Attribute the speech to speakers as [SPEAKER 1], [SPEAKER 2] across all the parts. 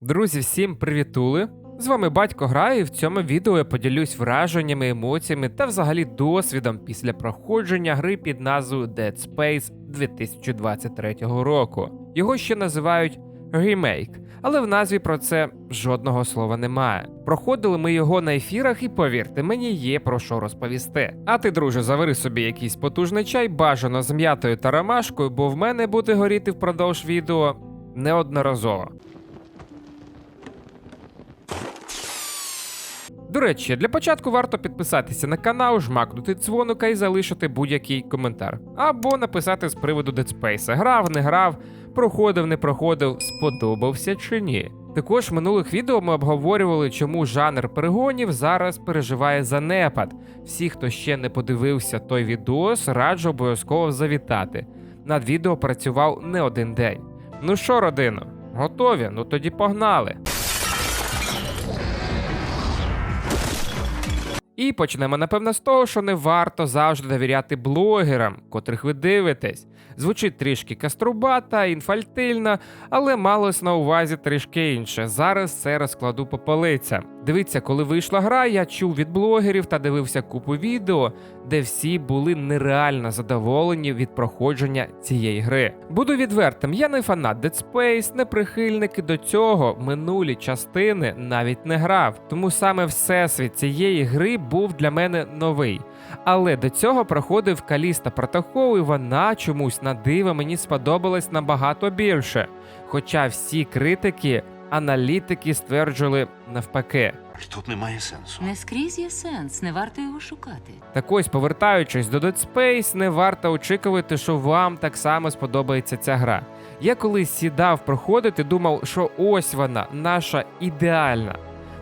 [SPEAKER 1] Друзі, всім привітули! З вами батько грає, і в цьому відео я поділюсь враженнями, емоціями та взагалі досвідом після проходження гри під назвою Dead Space 2023 року. Його ще називають ремейк, але в назві про це жодного слова немає. Проходили ми його на ефірах, і повірте, мені є про що розповісти. А ти, друже, завари собі якийсь потужний чай, бажано з м'ятою та ромашкою, бо в мене буде горіти впродовж відео неодноразово. До речі, для початку варто підписатися на канал, жмакнути дзвоника і залишити будь-який коментар. Або написати з приводу Dead Space. Грав, не грав, проходив, не проходив, сподобався чи ні. Також в минулих відео ми обговорювали, чому жанр перегонів зараз переживає занепад. Всі, хто ще не подивився той відос, раджу обов'язково завітати. Над відео працював не один день. Ну що, родино, готові? Ну тоді погнали. І почнемо, напевно, з того, що не варто завжди довіряти блогерам, котрих ви дивитесь. Звучить трішки каструбата, інфальтильно, але малось на увазі трішки інше. Зараз це розкладу по полицям. Дивіться, коли вийшла гра, я чув від блогерів та дивився купу відео, де всі були нереально задоволені від проходження цієї гри. Буду відвертим, я не фанат Dead Space, не прихильник і до цього минулі частини навіть не грав. Тому саме всесвіт цієї гри був для мене новий. Але до цього проходив Каліста Протокол, і вона чомусь на диво мені сподобалась набагато більше. Хоча всі критики, аналітики стверджували навпаки.
[SPEAKER 2] Тут немає сенсу.
[SPEAKER 3] Не скрізь є сенс, не варто його шукати.
[SPEAKER 1] Так ось, повертаючись до Dead Space, не варто очікувати, що вам так само сподобається ця гра. Я колись сідав проходити, думав, що ось вона, наша ідеальна.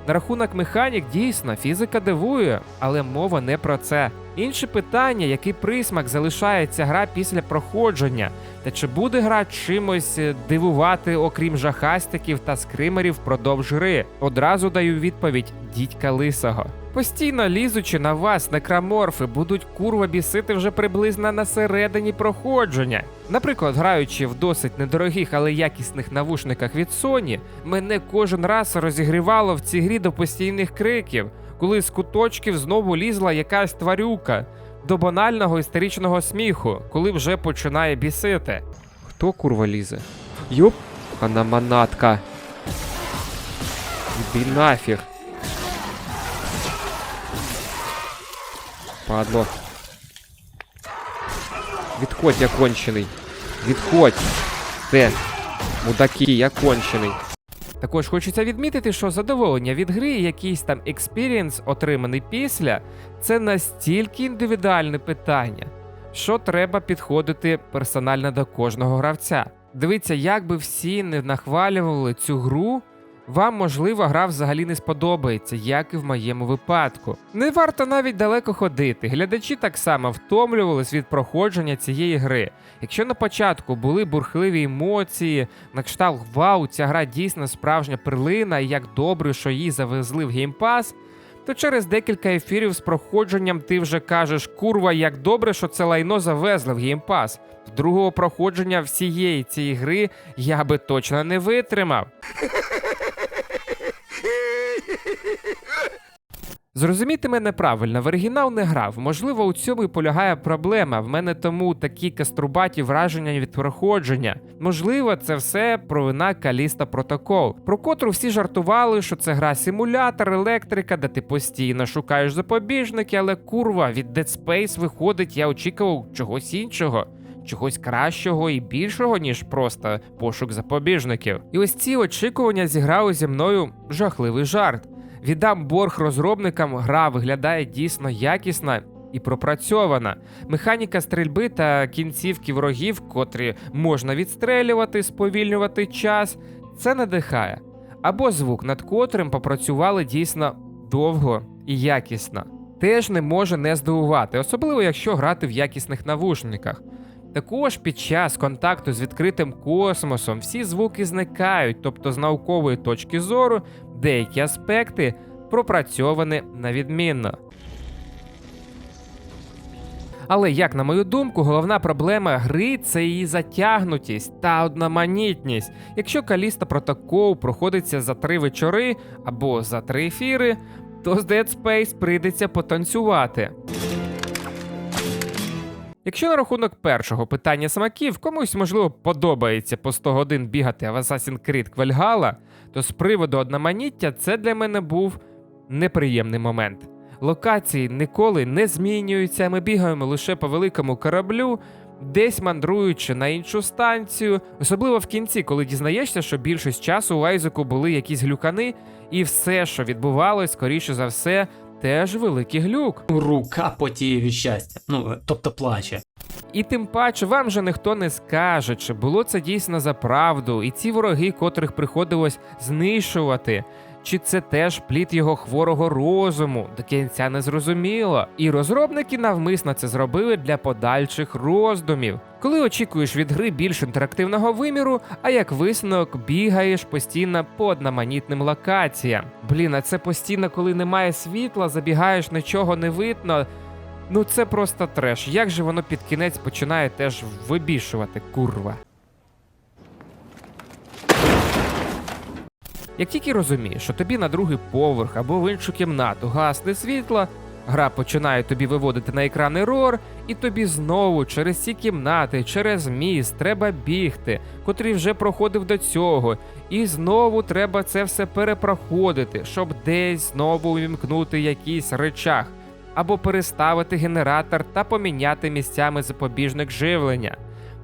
[SPEAKER 1] На рахунок механік дійсно фізика дивує, але мова не про це. Інше питання, який присмак залишає ця гра після проходження, та чи буде гра чимось е, дивувати, окрім жахастиків та скримерів впродовж гри? Одразу даю відповідь дідька лисого. Постійно лізучи на вас, некроморфи будуть курва бісити вже приблизно на середині проходження. Наприклад, граючи в досить недорогих, але якісних навушниках від Sony, мене кожен раз розігрівало в цій грі до постійних криків, коли з куточків знову лізла якась тварюка, до банального істеричного сміху, коли вже починає бісити. Хто курва лізе? Йоп, вона манатка. Іди нафіг. Падло. Відходь, я кончений. Відходь. Те. Мудаки, я кончений. Також хочеться відмітити, що задоволення від гри, якийсь там експірієнс, отриманий після, це настільки індивідуальне питання, що треба підходити персонально до кожного гравця. Дивіться, як би всі не нахвалювали цю гру, вам, можливо, гра взагалі не сподобається, як і в моєму випадку. Не варто навіть далеко ходити. Глядачі так само втомлювались від проходження цієї гри. Якщо на початку були бурхливі емоції, на кшталт вау, ця гра дійсно справжня перлина, і як добре, що її завезли в геймпас, то через декілька ефірів з проходженням ти вже кажеш, курва, як добре, що це лайно завезли в геймпас. Другого проходження всієї цієї гри я би точно не витримав. Зрозумійте мене правильно, в оригінал не грав. Можливо, у цьому і полягає проблема. В мене тому такі каструбаті враження від проходження. Можливо, це все провина Каліста Протокол, про котру всі жартували, що це гра симулятор, електрика, де ти постійно шукаєш запобіжники, але курва від Dead Space виходить, я очікував чогось іншого. Чогось кращого і більшого, ніж просто пошук запобіжників. І ось ці очікування зіграли зі мною жахливий жарт. Віддам борг розробникам, гра виглядає дійсно якісна і пропрацьована. Механіка стрільби та кінцівки ворогів, котрі можна відстрелювати, сповільнювати час, це надихає. Або звук, над котрим попрацювали дійсно довго і якісно. Теж не може не здивувати, особливо якщо грати в якісних навушниках. Також під час контакту з відкритим космосом всі звуки зникають, тобто з наукової точки зору деякі аспекти пропрацьовані на відмінно. Але, як на мою думку, головна проблема гри це її затягнутість та одноманітність. Якщо Каліста Протокол проходиться за три вечори або за три ефіри, то з Dead Space прийдеться потанцювати. Якщо на рахунок першого питання смаків комусь можливо подобається по 100 годин бігати в Assassin's Creed Valhalla, то з приводу одноманіття це для мене був неприємний момент. Локації ніколи не змінюються, ми бігаємо лише по великому кораблю, десь мандруючи на іншу станцію, особливо в кінці, коли дізнаєшся, що більшість часу у Айзеку були якісь глюкани, і все, що відбувалось, скоріше за все, теж великий глюк.
[SPEAKER 2] Рука потіє від щастя. Ну, тобто плаче.
[SPEAKER 1] І тим паче вам же ніхто не скаже, чи було це дійсно за правду, і ці вороги, котрих приходилось знищувати, чи це теж плід його хворого розуму, до кінця не зрозуміло. І розробники навмисно це зробили для подальших роздумів. Коли очікуєш від гри більш інтерактивного виміру, а як висновок бігаєш постійно по одноманітним локаціям. Блін, а це постійно, коли немає світла, забігаєш, нічого не видно. Ну це просто треш. Як же воно під кінець починає теж вибішувати, курва. Як тільки розумієш, що тобі на другий поверх або в іншу кімнату гасне світло, гра починає тобі виводити на екран ерор, і тобі знову через ці кімнати, через міст треба бігти, котрий вже проходив до цього, і знову треба це все перепроходити, щоб десь знову увімкнути якийсь речах або переставити генератор та поміняти місцями запобіжник живлення.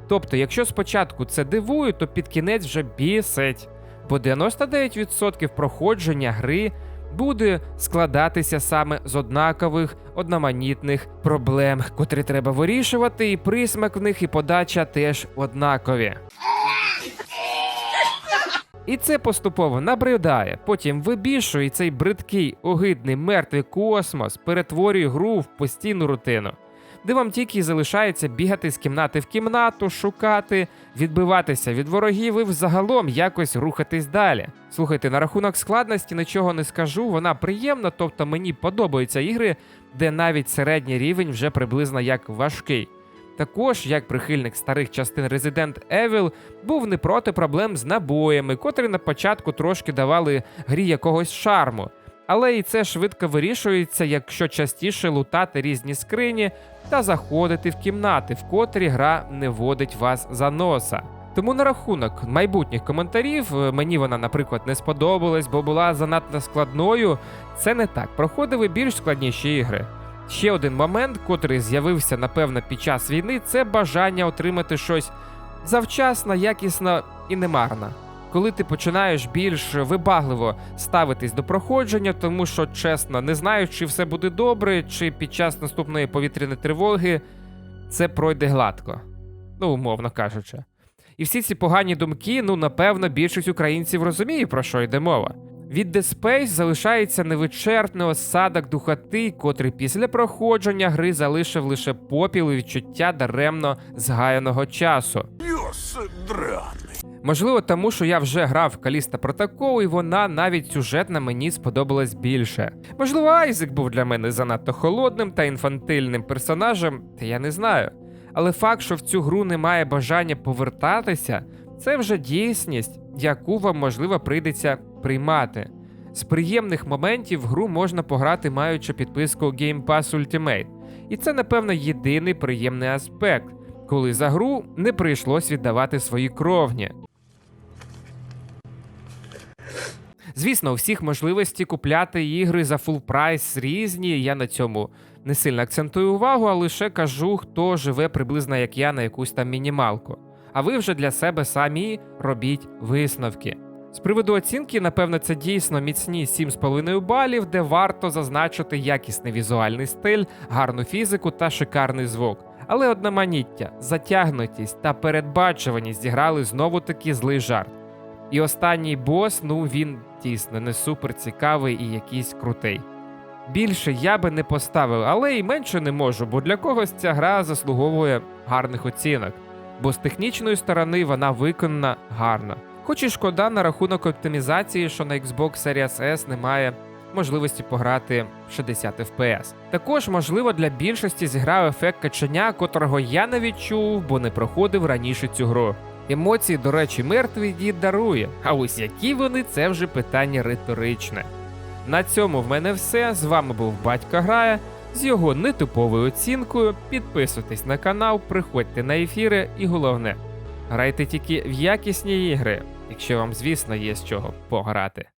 [SPEAKER 1] Тобто, якщо спочатку це дивує, то під кінець вже бісить, бо 99% проходження гри буде складатися саме з однакових одноманітних проблем, котрі треба вирішувати, і присмак в них, і подача теж однакові. І це поступово набридає, потім вибішує цей бридкий, огидний, мертвий космос перетворює гру в постійну рутину, де вам тільки залишається бігати з кімнати в кімнату, шукати, відбиватися від ворогів і взагалом якось рухатись далі. Слухайте, на рахунок складності нічого не скажу, вона приємна, тобто мені подобаються ігри, де навіть середній рівень вже приблизно як важкий. Також, як прихильник старих частин Resident Evil, був не проти проблем з набоями, котрі на початку трошки давали грі якогось шарму. Але і це швидко вирішується, якщо частіше лутати різні скрині та заходити в кімнати, в котрі гра не водить вас за носа. Тому на рахунок майбутніх коментарів е, мені вона, наприклад, не сподобалась, бо була занадто складною. Це не так. Проходили більш складніші ігри. Ще один момент, котрий з'явився напевно під час війни, це бажання отримати щось завчасно, якісно і немарно. Коли ти починаєш більш вибагливо ставитись до проходження, тому що чесно, не знаю, чи все буде добре, чи під час наступної повітряної тривоги це пройде гладко, ну умовно кажучи. І всі ці погані думки, ну напевно, більшість українців розуміє, про що йде мова. Від The Space залишається невичерпний осадок духоти, котрий після проходження гри залишив лише попіл і відчуття даремно згаяного часу. Можливо, тому що я вже грав Каліста Протокол, і вона навіть сюжетно мені сподобалась більше. Можливо, Айзек був для мене занадто холодним та інфантильним персонажем, та я не знаю. Але факт, що в цю гру немає бажання повертатися, це вже дійсність, яку вам можливо прийдеться приймати. З приємних моментів гру можна пограти, маючи підписку Game Pass Ultimate. І це, напевно, єдиний приємний аспект, коли за гру не прийшлось віддавати свої кровні. Звісно, у всіх можливості купляти ігри за фул прайс різні. Я на цьому не сильно акцентую увагу, а лише кажу, хто живе приблизно як я на якусь там мінімалку. А ви вже для себе самі робіть висновки. З приводу оцінки, напевно, це дійсно міцні 7,5 балів, де варто зазначити якісний візуальний стиль, гарну фізику та шикарний звук. Але одноманіття, затягнутість та передбачуваність зіграли знову таки злий жарт. І останній бос, ну він дійсно не супер цікавий і якийсь крутий. Більше я би не поставив, але і менше не можу, бо для когось ця гра заслуговує гарних оцінок, бо з технічної сторони вона виконана гарно. Хоч і шкода на рахунок оптимізації, що на Xbox Series S немає можливості пограти 60 FPS. Також, можливо, для більшості зіграв ефект качання, котрого я не відчув, бо не проходив раніше цю гру. Емоції, до речі, мертвий дід дарує. А ось які вони це вже питання риторичне. На цьому в мене все. З вами був Батько Грає. З його нетиповою оцінкою. Підписуйтесь на канал, приходьте на ефіри і головне, грайте тільки в якісні ігри, якщо вам, звісно, є з чого пограти.